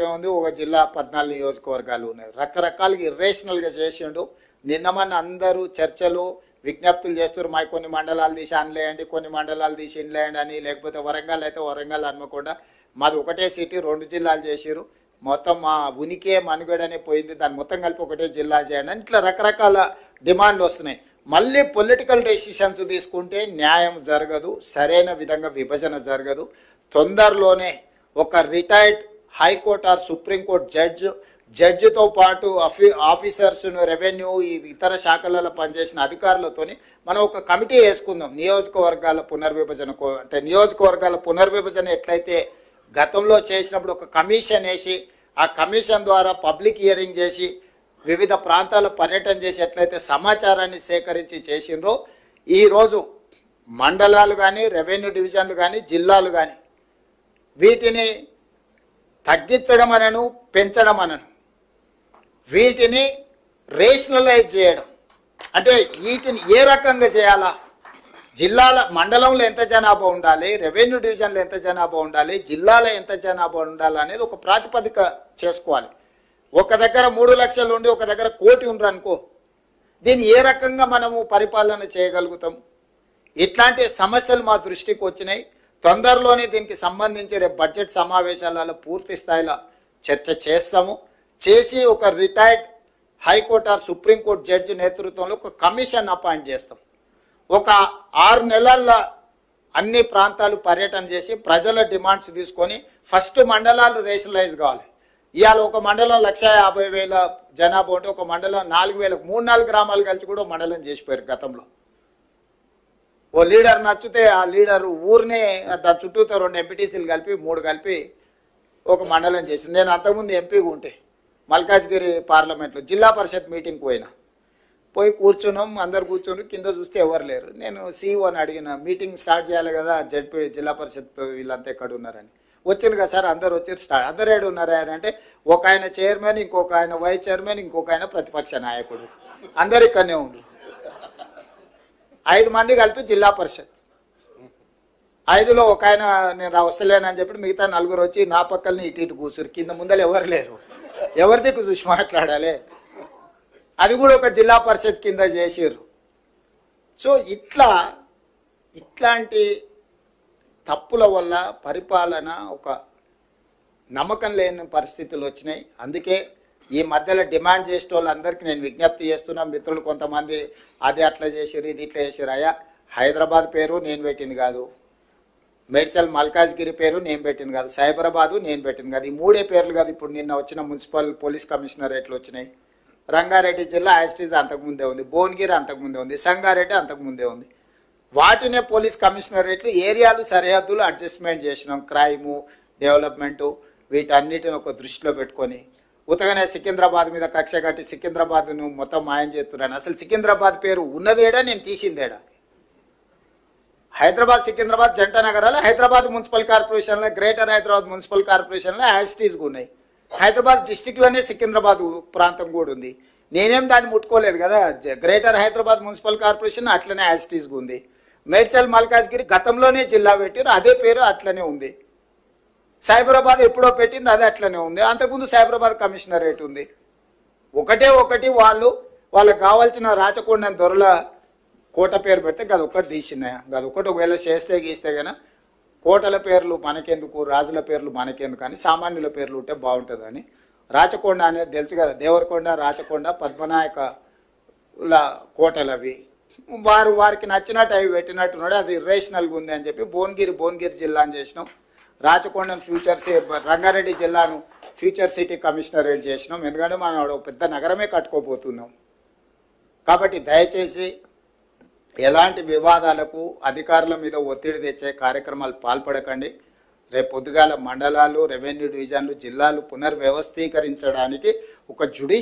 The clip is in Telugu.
ఉంది ఒక జిల్లా పద్నాలుగు నియోజకవర్గాలు ఉన్నాయి. రకరకాలుగా ఇర్రేషనల్గా చేసిండు. నిన్న మన అందరూ చర్చలు విజ్ఞప్తులు చేస్తారు మా కొన్ని మండలాలు తీసి అనలేయండి కొన్ని మండలాలు తీసి ఇన్లేయండి అని. లేకపోతే వరంగల్ అయితే వరంగల్ అనుకోకుండా మాది ఒకటే సిటీ రెండు జిల్లాలు చేసిరు మొత్తం మా ఉనికే మనుగడనే పోయింది. దాన్ని మొత్తం కలిపి ఒకటే జిల్లా చేయండి. ఇట్లా రకరకాల డిమాండ్లు వస్తున్నాయి. మళ్ళీ పొలిటికల్ డెసిషన్స్ తీసుకుంటే న్యాయం జరగదు. సరైన విధంగా విభజన జరగదు. తొందరలోనే ఒక retired high court or supreme court judge జడ్జితో పాటు ఆఫీ ఆఫీసర్స్ రెవెన్యూ ఈ ఇతర శాఖలలో పనిచేసిన అధికారులతోని మనం ఒక కమిటీ వేసుకుందాం. నియోజకవర్గాల పునర్విభజన కో- అంటే నియోజకవర్గాల పునర్విభజన ఎట్లయితే గతంలో చేసినప్పుడు ఒక కమిషన్ వేసి ఆ కమిషన్ ద్వారా పబ్లిక్ హియరింగ్ చేసి వివిధ ప్రాంతాల పర్యటన చేసి ఎట్లయితే సమాచారాన్ని సేకరించి చేసిండ్రో ఈరోజు మండలాలు కానీ రెవెన్యూ డివిజన్లు కానీ జిల్లాలు కానీ వీటిని తగ్గించడం అనను పెంచడం అనను వీటిని రేషనలైజ్ చేయడం. అంటే వీటిని ఏ రకంగా చేయాలా? జిల్లాల మండలంలో ఎంత జనాభా ఉండాలి? రెవెన్యూ డివిజన్లో ఎంత జనాభా ఉండాలి? జిల్లాలో ఎంత జనాభా ఉండాలి అనేది ఒక ప్రాతిపదిక చేసుకోవాలి. ఒక దగ్గర మూడు లక్షలు ఉండి ఒక దగ్గర కోటి ఉండరు అనుకో. దీన్ని ఏ రకంగా మనము పరిపాలన చేయగలుగుతాం? ఇట్లాంటి సమస్యలు మా దృష్టికి వచ్చినాయి. తొందరలోనే దీనికి సంబంధించి రేపు బడ్జెట్ సమావేశాలలో పూర్తి స్థాయిలో చర్చ చేస్తాము. చేసి ఒక retired high court or supreme court judge నేతృత్వంలో ఒక కమిషన్ అపాయింట్ చేస్తాం. ఒక ఆరు నెలల్లో అన్ని ప్రాంతాలు పర్యటన చేసి ప్రజల డిమాండ్స్ తీసుకొని ఫస్ట్ మండలాలు రేషనలైజ్ కావాలి. ఇవాళ ఒక మండలం లక్ష యాభై వేల జనాభా ఉంటే ఒక మండలం నాలుగు వేల మూడు నాలుగు గ్రామాలు కలిసి కూడా మండలం చేసిపోయారు గతంలో. ఓ లీడర్ నచ్చితే ఆ లీడర్ ఊరినే దాని చుట్టూతో రెండు ఎంపీటీసీలు కలిపి మూడు కలిపి ఒక మండలం చేసింది. నేను అంతకుముందు ఎంపీగా ఉంటే మల్కాజ్గిరి పార్లమెంట్లో జిల్లా పరిషత్ మీటింగ్కి పోయినా. పోయి కూర్చున్నాం అందరు కూర్చుని కింద చూస్తే ఎవరు లేరు. నేను సీఈఓని అడిగిన మీటింగ్ స్టార్ట్ చేయాలి కదా జడ్పీ జిల్లా పరిషత్ వీళ్ళంతా ఎక్కడ ఉన్నారని వచ్చింది కదా సార్ అందరు వచ్చారు. స్టార్ట్ అందరు ఏడు ఉన్నారు ఆయన అంటే ఒక ఆయన చైర్మన్ ఇంకొక ఆయన వైస్ చైర్మన్ ఇంకొక ఆయన ప్రతిపక్ష నాయకుడు. అందరు ఇక్కడనే ఉండరు. ఐదు మంది కలిపి జిల్లా పరిషత్. ఐదులో ఒక ఆయన నేను వస్తలేనని చెప్పి మిగతా నలుగురు వచ్చి నా పక్కల్ని ఇటు ఇటు కూర్చురు కింద ముందర ఎవరు లేరు. ఎవరి దిక్కు చూసి మాట్లాడాలి. అది కూడా ఒక జిల్లా పరిషత్ కింద చేసిర్రు. సో ఇట్లా ఇట్లాంటి తప్పుల వల్ల పరిపాలన ఒక నమ్మకం లేని పరిస్థితులు వచ్చినాయి. అందుకే ఈ మధ్యలో డిమాండ్ చేసే వాళ్ళందరికీ నేను విజ్ఞప్తి చేస్తున్నా మిత్రులు కొంతమంది అది అట్లా చేసిర్రు ఇది ఇట్లా చేసిర్రు. అయ్యా హైదరాబాద్ పేరు నేను పెట్టింది కాదు. మేడ్చల్ మల్కాజ్గిరి పేరు నేను పెట్టింది కాదు. సైబరాబాదు నేను పెట్టింది కాదు. ఈ మూడే పేర్లు కాదు ఇప్పుడు నిన్న వచ్చిన మున్సిపల్ పోలీస్ కమిషనరేట్లు వచ్చినాయి. రంగారెడ్డి జిల్లా యాస్టీజ్ అంతకుముందే ఉంది. భువనగిరి అంతకుముందే ఉంది. సంగారెడ్డి అంతకుముందే ఉంది. వాటినే పోలీస్ కమిషనరేట్లు ఏరియాలు సరిహద్దులు అడ్జస్ట్మెంట్ చేసినాం. క్రైము డెవలప్మెంటు వీటన్నిటిని ఒక దృష్టిలో పెట్టుకొని ఉతగనే సికింద్రాబాద్ మీద కక్ష కట్టి సికింద్రాబాద్ను మొత్తం మాయం చేస్తున్నాను అసలు సికింద్రాబాద్ పేరు ఉన్నదేడా నేను తీసిందేడా? హైదరాబాద్ సికింద్రాబాద్ జంట నగరాలు హైదరాబాద్ మున్సిపల్ కార్పొరేషన్లో గ్రేటర్ హైదరాబాద్ మున్సిపల్ కార్పొరేషన్లో యాసిటీస్గా ఉన్నాయి. హైదరాబాద్ డిస్టిక్లోనే సికింద్రాబాద్ ప్రాంతం కూడా ఉంది. నేనేం దాన్ని ముట్టుకోలేదు కదా? గ్రేటర్ హైదరాబాద్ మున్సిపల్ కార్పొరేషన్ అట్లనే యాసిటీస్గా ఉంది. మేడ్చల్ మల్కాజ్గిరి గతంలోనే జిల్లా పెట్టారు అదే పేరు అట్లనే ఉంది. సైబరాబాద్ ఎప్పుడో పెట్టింది అది అట్లనే ఉంది. అంతకుముందు సైబరాబాద్ కమిషనరేట్ ఉంది. ఒకటే ఒకటి వాళ్ళు వాళ్ళకి కావాల్సిన రాచకొండ దొరల కోట పేరు పెడితే గది ఒక్కటి తీసినాయా గది ఒకటి ఒకవేళ చేస్తే గీస్తే కానీ కోటల పేర్లు మనకెందుకు రాజుల పేర్లు మనకెందుకు కానీ సామాన్యుల పేర్లు ఉంటే బాగుంటుందని. రాచకొండ అనేది తెలుసు కదా దేవరకొండ రాచకొండ పద్మనాయక కోటలు అవి వారు వారికి నచ్చినట్టు అవి పెట్టినట్టున్నాడు అది ఇర్రేషనల్గా ఉంది అని చెప్పి భువనగిరి భువనగిరి జిల్లా అని చేసినాం. రాచకొండం ఫ్యూచర్ రంగారెడ్డి జిల్లాను ఫ్యూచర్ సిటీ కమిషనరేట్ చేసినాం. ఎందుకంటే మనం ఒక పెద్ద నగరమే కట్టుకోబోతున్నాం. కాబట్టి దయచేసి ఎలాంటి వివాదాలకు అధికారుల మీద ఒత్తిడి తెచ్చే కార్యక్రమాలు పాల్పడకండి. రేపు పొద్దుగాల మండలాలు రెవెన్యూ డివిజన్లు జిల్లాలు పునర్వ్యవస్థీకరించడానికి ఒక జుడిషియల్